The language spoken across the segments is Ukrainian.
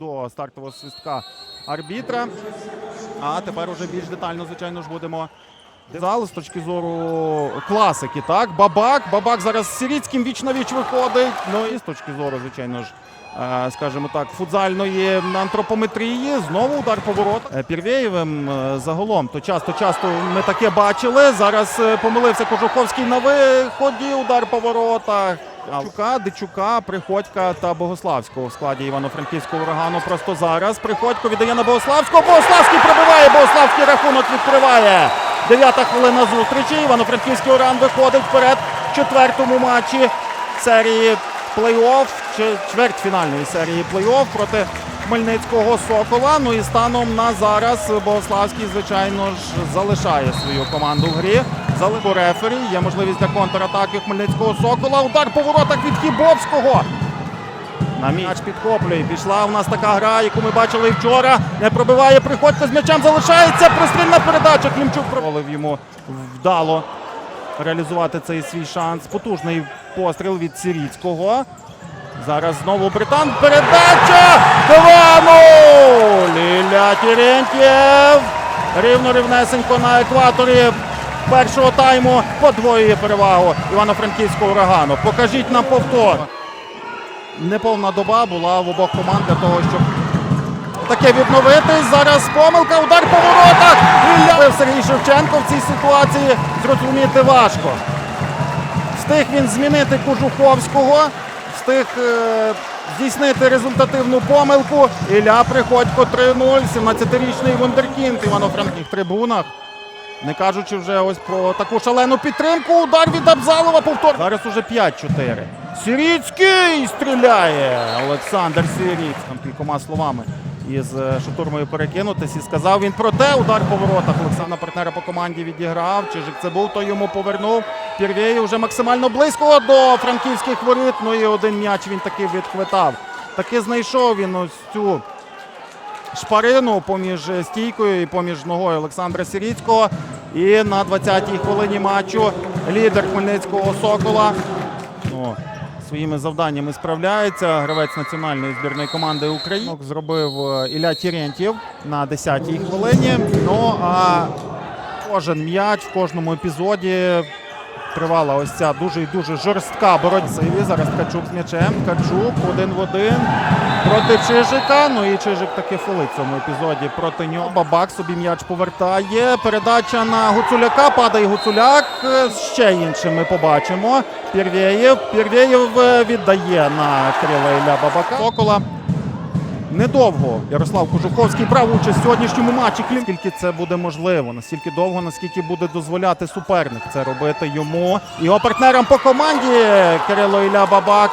До стартового свистка арбітра. А тепер уже більш детально, звичайно ж, будемо зал з точки зору класики. Так, бабак. Бабак зараз з Сіріцьким віч на віч виходить. Ну і з точки зору, звичайно ж. е, Скажімо так, футзальної антропометрії. Знову удар поворот. Е, Пірвєєвим е, загалом то часто часто ми таке бачили. Зараз помилився Кожуховський на виході. Удар по воротах. Чука, Дичука, Приходька та Богославського в складі Івано-Франківського урагану. Просто зараз Приходько віддає на Богославського. Богославський пробиває. Богославський рахунок відкриває. Дев'ята хвилина зустрічі. Івано-Франківський ураган виходить вперед в четвертому матчі серії плей-офф чвертьфінальної серії плей-офф проти Хмельницького Сокола. Ну і станом на зараз Богославський, звичайно ж, залишає свою команду в грі. Залико рефері. Є можливість для контратаки Хмельницького Сокола. Удар по воротах від Хібовського. На м'яч підхоплює. Пішла у нас така гра, яку ми бачили вчора. Не пробиває приходько з м'ячем. Залишається. Пристрільна передача. Клімчук провалив йому вдало реалізувати цей свій шанс. Потужний постріл від Сіріцького. Зараз знову британ. Передача! 2-0! Ілля Терентьєв. Рівно рівнесенько на екваторі першого тайму подвоює перевагу Івано-Франківського урагану. Покажіть нам повтор. Неповна доба була в обох команд для того, щоб таке відновити. Зараз помилка, удар по воротах. Ілля Сергій Шевченко в цій ситуації зрозуміти важко. Встиг він змінити Кожуховського, встиг е, здійснити результативну помилку. Ілля Приходько 3-0, 17-річний вундеркінд Івано-Франківських трибунах. Не кажучи вже ось про таку шалену підтримку. Удар від Абзалова повтор. Зараз уже 5-4. Сіріцький стріляє. Олександр Сіріць. Там кількома словами із е, шатурмою перекинутись. І сказав він про те. Удар по воротах. Олександр партнера по команді відіграв. Чижик це був, той йому повернув. Пірвєєв вже максимально близько до франківських воріт. Ну і один м'яч він таки відхвитав. Таки знайшов він ось цю шпарину поміж стійкою і поміж ногою Олександра Сіріцького. І на 20-й хвилині матчу лідер Хмельницького Сокола ну, своїми завданнями справляється. Гравець національної збірної команди України зробив е, Ілля Тірєнтів на 10-й хвилині. Ну а кожен м'яч в кожному епізоді тривала ось ця дуже і дуже жорстка боротьба. Зараз Ткачук з м'ячем. Ткачук один в один проти Чижика. Ну і Чижик таки фолить в цьому епізоді проти нього. Бабак собі м'яч повертає. Передача на Гуцуляка. Падає Гуцуляк. Ще іншим ми побачимо. Пірвєєв. Пірвєєв е, віддає на крила Ілля Бабака. Сокола. Недовго Ярослав Кожуховський брав участь в сьогоднішньому матчі. Скільки це буде можливо, настільки довго, наскільки буде дозволяти суперник це робити йому. Його партнерам по команді Кирило Ілля Бабак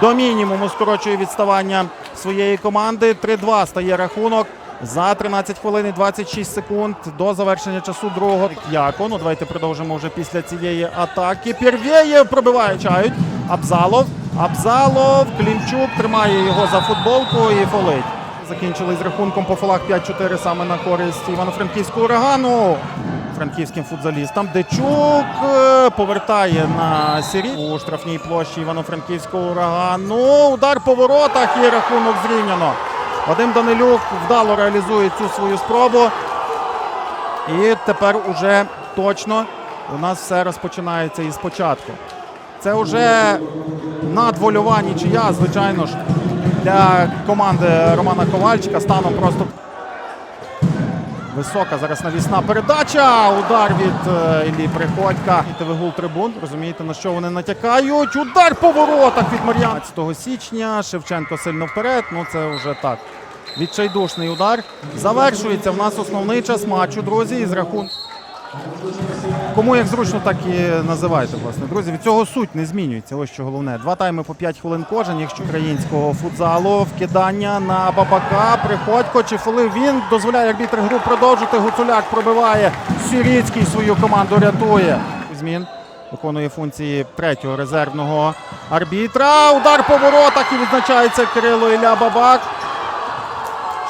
до мінімуму скорочує відставання своєї команди. 3-2 стає рахунок. За 13 хвилин і 26 секунд до завершення часу другого Яко. Ну давайте продовжимо вже після цієї атаки. Пірвєєв пробиває чають. Абзалов. Абзалов. Клімчук тримає його за футболку і фолить. Закінчили з рахунком по фолах 5-4 саме на користь Івано-Франківського урагану. Франківським футзалістам. Дечук е, повертає на сірі у штрафній площі Івано-Франківського урагану. Удар по воротах і рахунок зрівняно. Вадим Данилюк вдало реалізує цю свою спробу. І тепер уже точно у нас все розпочинається із початку. Це вже надвольова нічия, звичайно ж, для команди Романа Ковальчика станом просто висока зараз навісна передача. Удар від е, Іллі Приходька. ТВ трибун. Розумієте, на що вони натякають. Удар по воротах від Мар'ян. 15 січня. Шевченко сильно вперед. Ну це вже так. Відчайдушний удар. Завершується в нас основний час матчу, друзі, із рахунку. Кому як зручно, так і називайте, власне. Друзі, від цього суть не змінюється. Ось що головне. Два тайми по 5 хвилин кожен. Якщо українського футзалу вкидання на бабака, приходько чи фолив він дозволяє арбітр гру продовжити. Гуцуляк пробиває. Сіріцький свою команду рятує. Змін виконує функції третього резервного арбітра. Удар по воротах і відзначається Кирило Ілля Бабак.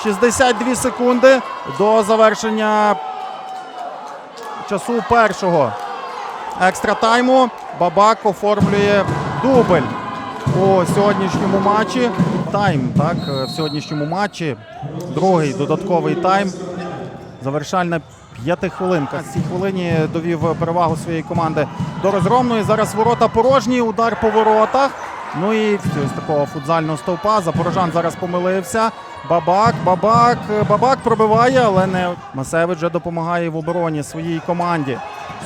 62 секунди до завершення часу першого екстра тайму. Бабак оформлює дубль у сьогоднішньому матчі. Тайм, так, е, в сьогоднішньому матчі. Другий додатковий тайм. Завершальна п'ятихвилинка. В цій хвилині довів перевагу своєї команди до розгромної. Зараз ворота порожні, удар по воротах. Ну і ось такого футзального стовпа. Запорожан зараз помилився. Бабак, бабак, бабак пробиває, але не Масевич вже допомагає в обороні своїй команді.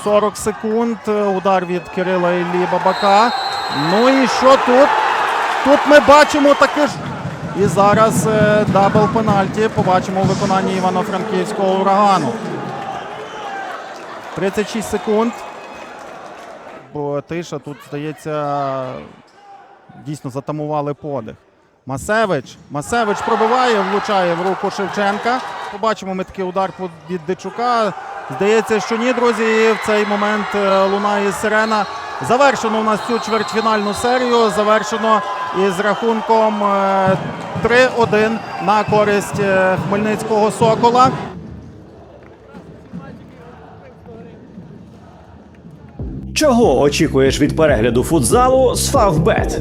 40 секунд. Удар від Кирила Іллі Бабака. Ну і що тут? Тут ми бачимо таке ж. І зараз е, дабл пенальті. Побачимо у виконанні Івано-Франківського урагану. 36 секунд. Бо тиша тут, здається, дійсно затамували подих. Масевич. Масевич пробиває, влучає в руку Шевченка. Побачимо ми такий удар від Дичука. Здається, що ні, друзі. В цей момент е, лунає сирена. Завершено у нас цю чвертьфінальну серію. Завершено із рахунком е, 3-1 на користь е, Хмельницького Сокола. Чого очікуєш від перегляду футзалу з Фавбет?